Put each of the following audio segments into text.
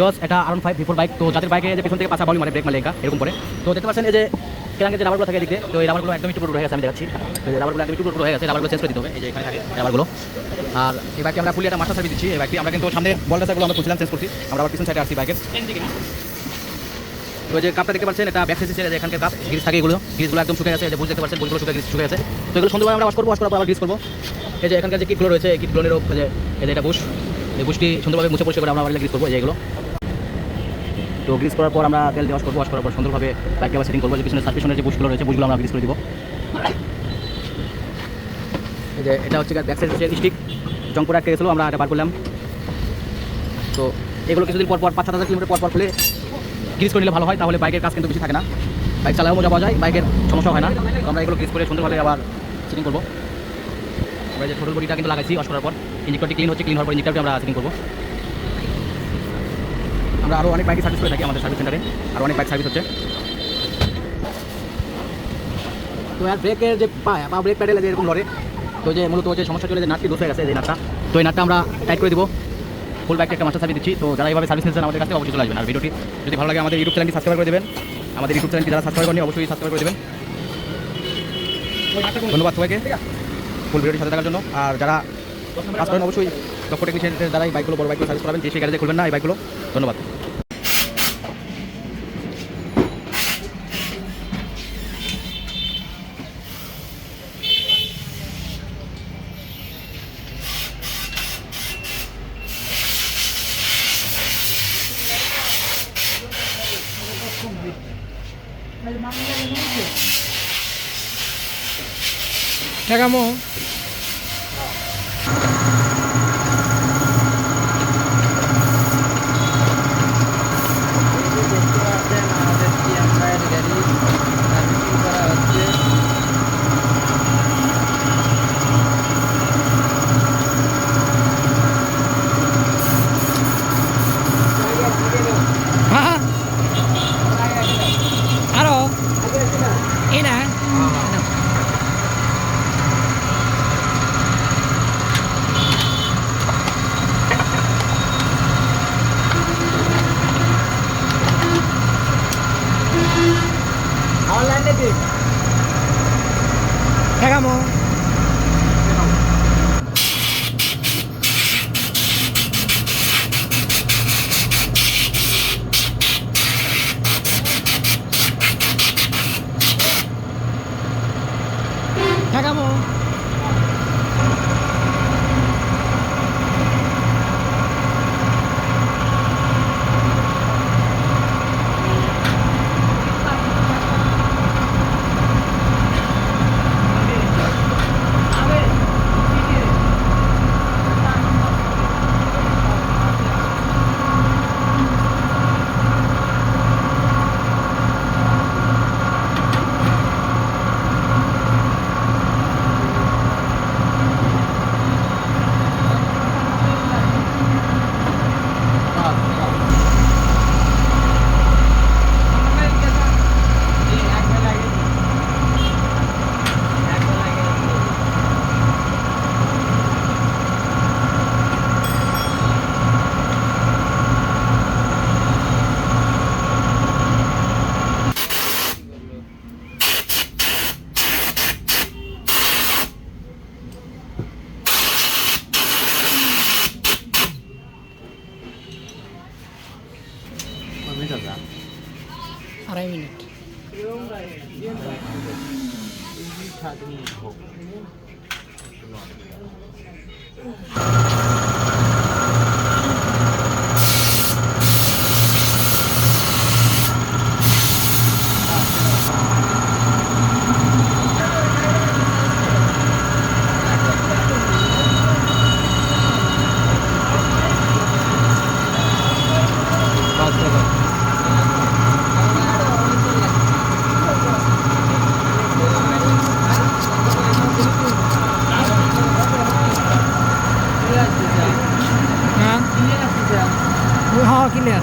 ভিওস এটা আরন five four bike তো যাদের বাইকে যে পেছন থেকে পাশা বলি মানে ব্রেক মারে এরকম করে। তো দেখতে পাচ্ছেন এই যে কেরাঙ্গে যে রাবারগুলো থাকে এদিকে, তো এই রাবারগুলো একদম একটু হয়ে গেছে, আমি দেখাচ্ছি। রাবারগুলো একদম একটু হয়ে গেছে রাবারগুলো চেঞ্জ করে দিতে হবে, এই যে এখানে থাকে রাবারগুলো আর এই বাইকটি আমরা ফুলি একটা মাস্টার সার্ভিস দিচ্ছি, এই বাইকটি আমরা কিন্তু সামনে বল রাস্তাগুলো আমরা খুলছিলাম চেঞ্জ করছি। আমরা আবার পিছন সাইডে আসছি বাইকের তো যে কাপটা দেখতে পাচ্ছেন, এটা ব্যাক সাইডে যে এখানকার কাপ গ্রিস থাকে এগুলো গ্রিসগুলো একদম শুকিয়ে গেছে যে বুঝ দেখতে পাচ্ছেন বুঝগুলো শুকিয়ে শুকিয়ে গেছে। তো এগুলো সুন্দরভাবে আমরা ওয়াশ করব ওয়াশ পর আবার গ্রিস করব। এই যে এখানকার যে কিটগুলো রয়েছে, এই কিটগুলোর যে এটা বুশ এই বুশটি সুন্দরভাবে মুছে পরিষ্কার করে আমরা গ্রিস করব, এই যে এগুলো। তো গ্রিস করার পর আমরা তেল দিয়ে ওয়াশ করব ওয়াশ করার পর সুন্দরভাবে বাইকে আবার সেটিং করব, যে পিছনে সাসপেশনের যে বুশগুলো রয়েছে বুশগুলো আমরা গ্রিস করে দিব। যে এটা হচ্ছে ব্যাক সাইড হচ্ছে স্টিক জংপুরে আটকে গেছিল, আমরা এটা বার করলাম। তো এগুলো কিছুদিন পর পর, পাঁচ সাত হাজার কিলোমিটার পর পর খুলে গ্রিস করে নিলে ভালো হয়, তাহলে বাইকের কাজ কিন্তু বেশি থাকে না। বাইক চালাও মজা পাওয়া যায় বাইকের সমস্যা হয় না। তো আমরা এগুলো গ্রিস করে সুন্দরভাবে আবার সেটিং করব। আমরা যে ছোটো বডিটা কিন্তু লাগাইছি ওয়াশ করার পর। ইঞ্জিনটি ক্লিন হচ্ছে ক্লিন হওয়ার পর ইঞ্জিনটাকে আমরা সেটিং করব। আমরা আরও অনেক বাইকে সার্ভিস করে থাকি আমাদের সার্ভিস সেন্টারে আরও অনেক বাইক সার্ভিস হচ্ছে। তো আর ব্রেকের যে পা বা ব্রেক প্যাডেলে যে এরকম লড়ে তো যে মূলত যে সমস্যা চলে যে নাটটি দোষ হয়ে গেছে যে নাটটা, তো এই নাটটা আমরা টাইট করে দিব। ফুল বাইকটা একটা মাস্টার সার্ভিস দিচ্ছি। তো যারা এইভাবে সার্ভিস নিচ্ছেন আমাদের কাছে অবশ্যই চলে আসবেন। আর ভিডিওটি যদি ভালো লাগে আমাদের ইউটিউব চ্যানেলটি সাবস্ক্রাইব করে দেবেন। আমাদের ইউটিউব চ্যানেলটি যারা সাবস্ক্রাইব করেনি অবশ্যই সাবস্ক্রাইব করে দেবেন। ধন্যবাদ সবাইকে ফুল ভিডিওটি সাথে থাকার জন্য। আর যারা কাজ করেন, অবশ্যই দক্ষ টেকনিশিয়ানদের দ্বারা এই বাইকগুলো বড় বাইকগুলো সার্ভিস করাবেন। যে সেই গ্যারেজে খুলবেন না এই বাইকগুলো ধন্যবাদ। ঠেকামো। আড়াই মিনিট হ্যাঁ হ্যাঁ ক্লিয়ার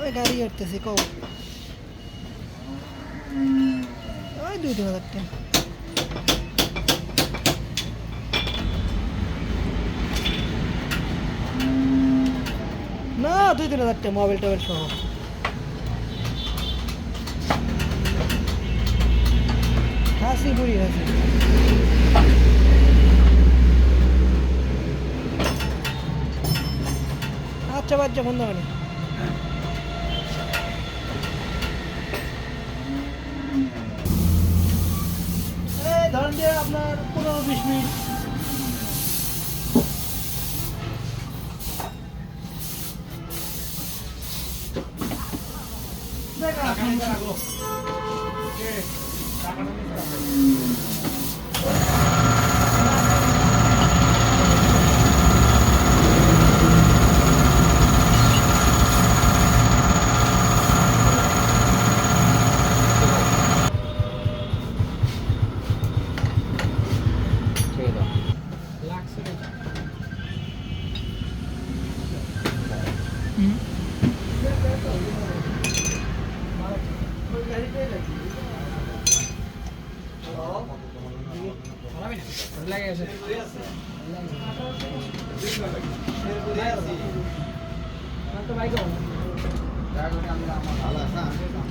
ওই গাড়ি উঠতেছে, কও। ওই দুই তিন হাজার না, দুই তিন হাজার মোবাইল টোবাইল সহ। হাসি বুড়ি, হাসি। আচ্ছা বাচ্চা বন্ধ যে আপনার পনেরো বিশ মিনিট।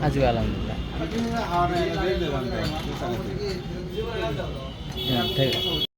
আজকে আলহামদুলিল্লাহ। হ্যাঁ, ঠিক আছে।